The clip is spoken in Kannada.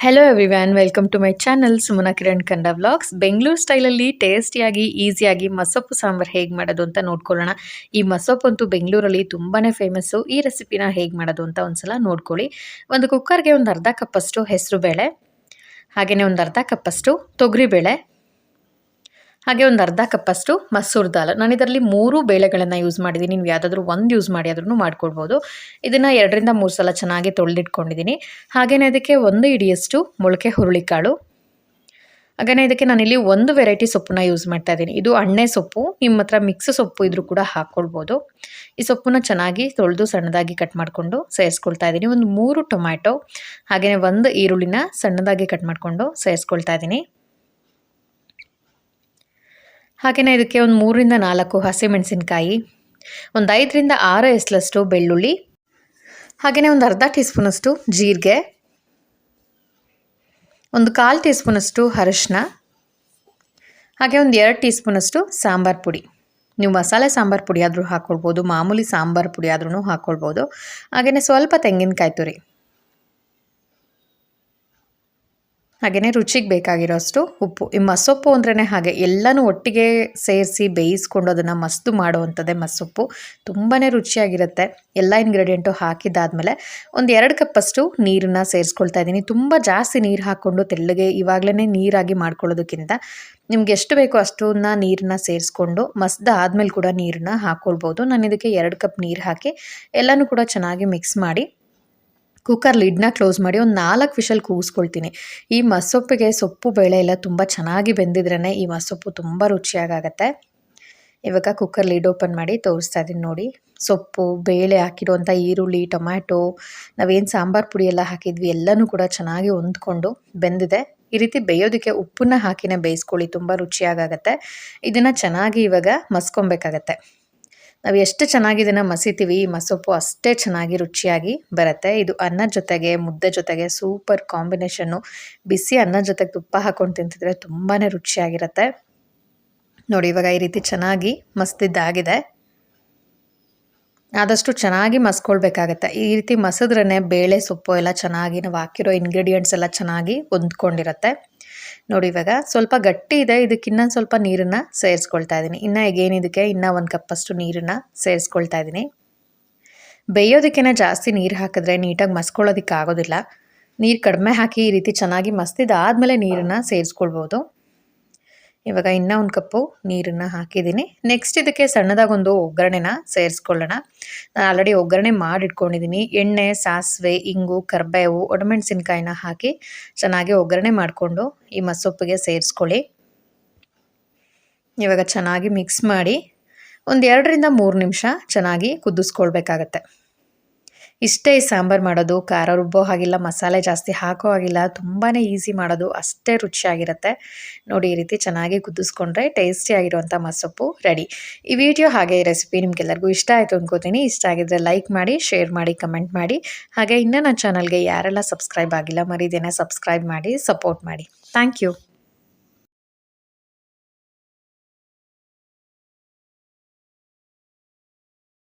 Hello everyone welcome to my channel Sumana Kiran ಕಂಡ ವ್ಲಾಗ್ಸ್ ಬೆಂಗಳೂರು ಸ್ಟೈಲಲ್ಲಿ ಟೇಸ್ಟಿಯಾಗಿ ಈಸಿಯಾಗಿ ಮಸೊಪ್ಪು ಸಾಂಬಾರು ಹೇಗೆ ಮಾಡೋದು ಅಂತ ನೋಡ್ಕೊಳ್ಳೋಣ. ಈ ಮಸೊಪ್ಪು ಅಂತೂ ಬೆಂಗಳೂರಲ್ಲಿ ತುಂಬಾ ಫೇಮಸ್ಸು ಈ ರೆಸಿಪಿನ ಹೇಗೆ ಮಾಡೋದು ಅಂತ ಒಂದ್ಸಲ ನೋಡ್ಕೊಳ್ಳಿ. ಒಂದು ಕುಕ್ಕರ್ಗೆ ಒಂದು ಅರ್ಧ ಕಪ್ಪಷ್ಟು ಹೆಸರು ಬೇಳೆ ಹಾಗೆಯೇ ಒಂದು ಅರ್ಧ ಕಪ್ಪಷ್ಟು ತೊಗರಿಬೇಳೆ ಹಾಗೆ ಒಂದು ಅರ್ಧ ಕಪ್ಪಷ್ಟು ಮಸೂರ್ ದಾಲ್. ನಾನು ಇದರಲ್ಲಿ ಮೂರು ಬೇಳೆಗಳನ್ನು ಯೂಸ್ ಮಾಡಿದ್ದೀನಿ. ನೀವು ಯಾವುದಾದ್ರೂ ಒಂದು ಯೂಸ್ ಮಾಡಿ ಆದ್ರೂ ಮಾಡ್ಕೊಳ್ಬೋದು ಇದನ್ನು ಎರಡರಿಂದ ಮೂರು ಸಲ ಚೆನ್ನಾಗಿ ತೊಳೆದಿಟ್ಕೊಂಡಿದ್ದೀನಿ. ಹಾಗೆಯೇ ಅದಕ್ಕೆ ಒಂದು ಇಡಿಯಷ್ಟು ಮೊಳಕೆ ಹುರುಳಿಕಾಳು. ಹಾಗೆಯೇ ಇದಕ್ಕೆ ನಾನಿಲ್ಲಿ ಒಂದು ವೆರೈಟಿ ಸೊಪ್ಪನ್ನ ಯೂಸ್ ಮಾಡ್ತಾ ಇದ್ದೀನಿ. ಇದು ಅಣ್ಣೆ ಸೊಪ್ಪು ನಿಮ್ಮ ಹತ್ರ ಮಿಕ್ಸ್ ಸೊಪ್ಪು ಇದ್ರೂ ಕೂಡ ಹಾಕ್ಕೊಳ್ಬೋದು ಈ ಸೊಪ್ಪನ್ನ ಚೆನ್ನಾಗಿ ತೊಳೆದು ಸಣ್ಣದಾಗಿ ಕಟ್ ಮಾಡಿಕೊಂಡು ಸೇರಿಸ್ಕೊಳ್ತಾ ಇದ್ದೀನಿ. ಒಂದು ಮೂರು ಟೊಮ್ಯಾಟೊ ಹಾಗೆಯೇ ಒಂದು ಈರುಳ್ಳಿನ ಸಣ್ಣದಾಗಿ ಕಟ್ ಮಾಡಿಕೊಂಡು ಸೇರಿಸ್ಕೊಳ್ತಾ ಇದ್ದೀನಿ. ಹಾಗೆಯೇ ಇದಕ್ಕೆ ಒಂದು ಮೂರರಿಂದ ನಾಲ್ಕು ಹಸಿಮೆಣಸಿನ್ಕಾಯಿ ಒಂದು ಐದರಿಂದ ಆರು ಎಸ್ಲಷ್ಟು ಬೆಳ್ಳುಳ್ಳಿ ಹಾಗೆಯೇ ಒಂದು ಅರ್ಧ ಟೀ ಸ್ಪೂನಷ್ಟು ಜೀರಿಗೆ, ಒಂದು ಕಾಲು ಟೀ ಸ್ಪೂನಷ್ಟು ಅರಿಶಿನ ಹಾಗೆ ಒಂದು ಎರಡು ಟೀ ಸ್ಪೂನಷ್ಟು ಸಾಂಬಾರು ಪುಡಿ. ನೀವು ಮಸಾಲೆ ಸಾಂಬಾರು ಪುಡಿ ಆದರೂ ಹಾಕ್ಕೊಳ್ಬೋದು ಮಾಮೂಲಿ ಸಾಂಬಾರು ಪುಡಿ ಆದ್ರೂ ಹಾಕ್ಕೊಳ್ಬೋದು ಹಾಗೆಯೇ ಸ್ವಲ್ಪ ತೆಂಗಿನಕಾಯಿ ತುರಿ. ಹಾಗೆಯೇ ರುಚಿಗೆ ಬೇಕಾಗಿರೋಷ್ಟು ಉಪ್ಪು. ಈ ಮಸೊಪ್ಪು ಅಂದ್ರೇ ಹಾಗೆ ಎಲ್ಲನೂ ಒಟ್ಟಿಗೆ ಸೇರಿಸಿ ಬೇಯಿಸ್ಕೊಂಡು ಅದನ್ನು ಮಸ್ತು ಮಾಡುವಂಥದ್ದೇ ಮಸೊಪ್ಪು. ತುಂಬಾ ರುಚಿಯಾಗಿರುತ್ತೆ. ಎಲ್ಲ ಇಂಗ್ರೀಡಿಯೆಂಟು ಹಾಕಿದ್ದಾದಮೇಲೆ ಒಂದು ಎರಡು ಕಪ್ಪಷ್ಟು ನೀರನ್ನು ಸೇರಿಸ್ಕೊಳ್ತಾ ಇದ್ದೀನಿ. ತುಂಬ ಜಾಸ್ತಿ ನೀರು ಹಾಕ್ಕೊಂಡು ತೆಳ್ಳಗೆ ಇವಾಗಲೇ ನೀರಾಗಿ ಮಾಡ್ಕೊಳ್ಳೋದಕ್ಕಿಂತ ನಿಮ್ಗೆ ಎಷ್ಟು ಬೇಕೋ ಅಷ್ಟನ್ನ ನೀರನ್ನ ಸೇರಿಸ್ಕೊಂಡು ಮಸ್ದ ಆದಮೇಲೆ ಕೂಡ ನೀರನ್ನ ಹಾಕ್ಕೊಳ್ಬೋದು ನಾನು ಇದಕ್ಕೆ ಎರಡು ಕಪ್ ನೀರು ಹಾಕಿ ಎಲ್ಲನೂ ಕೂಡ ಚೆನ್ನಾಗಿ ಮಿಕ್ಸ್ ಮಾಡಿ ಕುಕ್ಕರ್ ಲಿಡ್ನ ಕ್ಲೋಸ್ ಮಾಡಿ ಒಂದು ನಾಲ್ಕು ವಿಷಲ್ ಕೂಗಿಸ್ಕೊಳ್ತೀನಿ ಈ ಮಸೊಪ್ಪಿಗೆ ಸೊಪ್ಪು ಬೇಳೆ ಎಲ್ಲ ತುಂಬ ಚೆನ್ನಾಗಿ ಬೆಂದಿದ್ರೇ ಈ ಮಸೊಪ್ಪು ತುಂಬ ರುಚಿಯಾಗತ್ತೆ ಇವಾಗ ಕುಕ್ಕರ್ ಲಿಡ್ ಓಪನ್ ಮಾಡಿ ತೋರಿಸ್ತಾ ಇದ್ದೀನಿ ನೋಡಿ. ಸೊಪ್ಪು, ಬೇಳೆ ಹಾಕಿರುವಂಥ ಈರುಳ್ಳಿ, ಟೊಮ್ಯಾಟೊ, ನಾವೇನು ಸಾಂಬಾರು ಪುಡಿ ಎಲ್ಲ ಹಾಕಿದ್ವಿ ಎಲ್ಲನೂ ಕೂಡ ಚೆನ್ನಾಗಿ ಹೊಂದ್ಕೊಂಡು ಬೆಂದಿದೆ. ಈ ರೀತಿ ಬೇಯೋದಕ್ಕೆ ಉಪ್ಪನ್ನ ಹಾಕಿನೇ ಬೇಯಿಸ್ಕೊಳ್ಳಿ, ತುಂಬ ರುಚಿಯಾಗತ್ತೆ ಇದನ್ನು ಚೆನ್ನಾಗಿ ಇವಾಗ ಮಸ್ಕೊಬೇಕಾಗತ್ತೆ. ನಾವು ಎಷ್ಟು ಚೆನ್ನಾಗಿ ಇದನ್ನು ಮಸಿತೀವಿ, ಈ ಮಸೊಪ್ಪು ಅಷ್ಟೇ ಚೆನ್ನಾಗಿ ರುಚಿಯಾಗಿ ಬರುತ್ತೆ. ಇದು ಅನ್ನ ಜೊತೆಗೆ, ಮುದ್ದೆ ಜೊತೆಗೆ ಸೂಪರ್ ಕಾಂಬಿನೇಷನ್ನು ಬಿಸಿ ಅನ್ನ ಜೊತೆಗೆ ತುಪ್ಪ ಹಾಕೊಂಡು ತಿಂತಿದ್ರೆ ತುಂಬಾ ರುಚಿಯಾಗಿರುತ್ತೆ. ನೋಡಿ, ಇವಾಗ ಈ ರೀತಿ ಚೆನ್ನಾಗಿ ಮಸ್ತಿದ್ದಾಗಿದೆ ಆದಷ್ಟು ಚೆನ್ನಾಗಿ ಮಸ್ಕೊಳ್ಬೇಕಾಗತ್ತೆ. ಈ ರೀತಿ ಮಸಿದ್ರೇ ಬೇಳೆ ಸೊಪ್ಪು ಎಲ್ಲ ಚೆನ್ನಾಗಿ ನಾವು ಹಾಕಿರೋ ಇಂಗ್ರೀಡಿಯೆಂಟ್ಸ್ ಎಲ್ಲ ಚೆನ್ನಾಗಿ ಹೊಂದ್ಕೊಂಡಿರುತ್ತೆ. ನೋಡಿ ಇವಾಗ ಸ್ವಲ್ಪ ಗಟ್ಟಿ ಇದೆ, ಇದಕ್ಕೆ ಇನ್ನೊಂದು ಸ್ವಲ್ಪ ನೀರನ್ನು ಸೇರಿಸ್ಕೊಳ್ತಾ ಇದ್ದೀನಿ ಇನ್ನು ಈಗೇನು ಇದಕ್ಕೆ ಇನ್ನೂ ಒಂದು ಕಪ್ಪಷ್ಟು ನೀರನ್ನು ಸೇರಿಸ್ಕೊಳ್ತಾ ಇದ್ದೀನಿ ಬೇಯೋದಕ್ಕಿಂತ ಜಾಸ್ತಿ ನೀರು ಹಾಕಿದ್ರೆ ನೀಟಾಗಿ ಮಸ್ಕೊಳ್ಳೋದಕ್ಕೆ ಆಗೋದಿಲ್ಲ ನೀರು ಕಡಿಮೆ ಹಾಕಿ ಈ ರೀತಿ ಚೆನ್ನಾಗಿ ಮಸ್ತಿದ್ದಾದಮೇಲೆ ನೀರನ್ನು ಸೇರಿಸ್ಕೊಳ್ಬೋದು. ಇವಾಗ ಇನ್ನೂ ಒಂದು ಕಪ್ಪು ನೀರನ್ನು ಹಾಕಿದ್ದೀನಿ. ನೆಕ್ಸ್ಟ್ ಇದಕ್ಕೆ ಸಣ್ಣದಾಗೊಂದು ಒಗ್ಗರಣೆನ ಸೇರಿಸ್ಕೊಳ್ಳೋಣ. ನಾನು ಆಲ್ರೆಡಿ ಒಗ್ಗರಣೆ ಮಾಡಿಟ್ಕೊಂಡಿದ್ದೀನಿ ಎಣ್ಣೆ, ಸಾಸಿವೆ, ಇಂಗು ಕರ್ಬೇವು ಒಣಮೆಣಸಿನ್ಕಾಯಿನ ಹಾಕಿ ಚೆನ್ನಾಗಿ ಒಗ್ಗರಣೆ ಮಾಡಿಕೊಂಡು ಈ ಮಸೊಪ್ಪಿಗೆ ಸೇರಿಸ್ಕೊಳ್ಳಿ. ಇವಾಗ ಚೆನ್ನಾಗಿ ಮಿಕ್ಸ್ ಮಾಡಿ ಒಂದು ಎರಡರಿಂದ ಮೂರು ನಿಮಿಷ ಚೆನ್ನಾಗಿ ಕುದಿಸ್ಕೊಳ್ಬೇಕಾಗತ್ತೆ. ಇಷ್ಟೇ ಸಾಂಬಾರು ಮಾಡೋದು, ಖಾರ ರುಬ್ಬೋ ಹಾಗಿಲ್ಲ, ಮಸಾಲೆ ಜಾಸ್ತಿ ಹಾಕೋ ಹಾಗಿಲ್ಲ ತುಂಬಾ ಈಸಿ ಮಾಡೋದು, ಅಷ್ಟೇ ರುಚಿಯಾಗಿರುತ್ತೆ. ನೋಡಿ ಈ ರೀತಿ ಚೆನ್ನಾಗಿ ಕುದಿಸ್ಕೊಂಡ್ರೆ ಟೇಸ್ಟಿಯಾಗಿರುವಂಥ ಮಸೊಪ್ಪು ರೆಡಿ ಈ ವಿಡಿಯೋ ಹಾಗೆ ಈ ರೆಸಿಪಿ ನಿಮಗೆಲ್ಲರಿಗೂ ಇಷ್ಟ ಆಯಿತು ಅನ್ಕೋತೀನಿ. ಇಷ್ಟ ಆಗಿದ್ರೆ ಲೈಕ್ ಮಾಡಿ ಶೇರ್ ಮಾಡಿ ಕಮೆಂಟ್ ಮಾಡಿ. ಹಾಗೆ ಇನ್ನೂ ನನ್ನ ಚಾನಲ್ಗೆ ಯಾರೆಲ್ಲ ಸಬ್ಸ್ಕ್ರೈಬ್ ಆಗಿಲ್ಲ, ಮರಿದೇನೆ ಸಬ್ಸ್ಕ್ರೈಬ್ ಮಾಡಿ ಸಪೋರ್ಟ್ ಮಾಡಿ. Thank you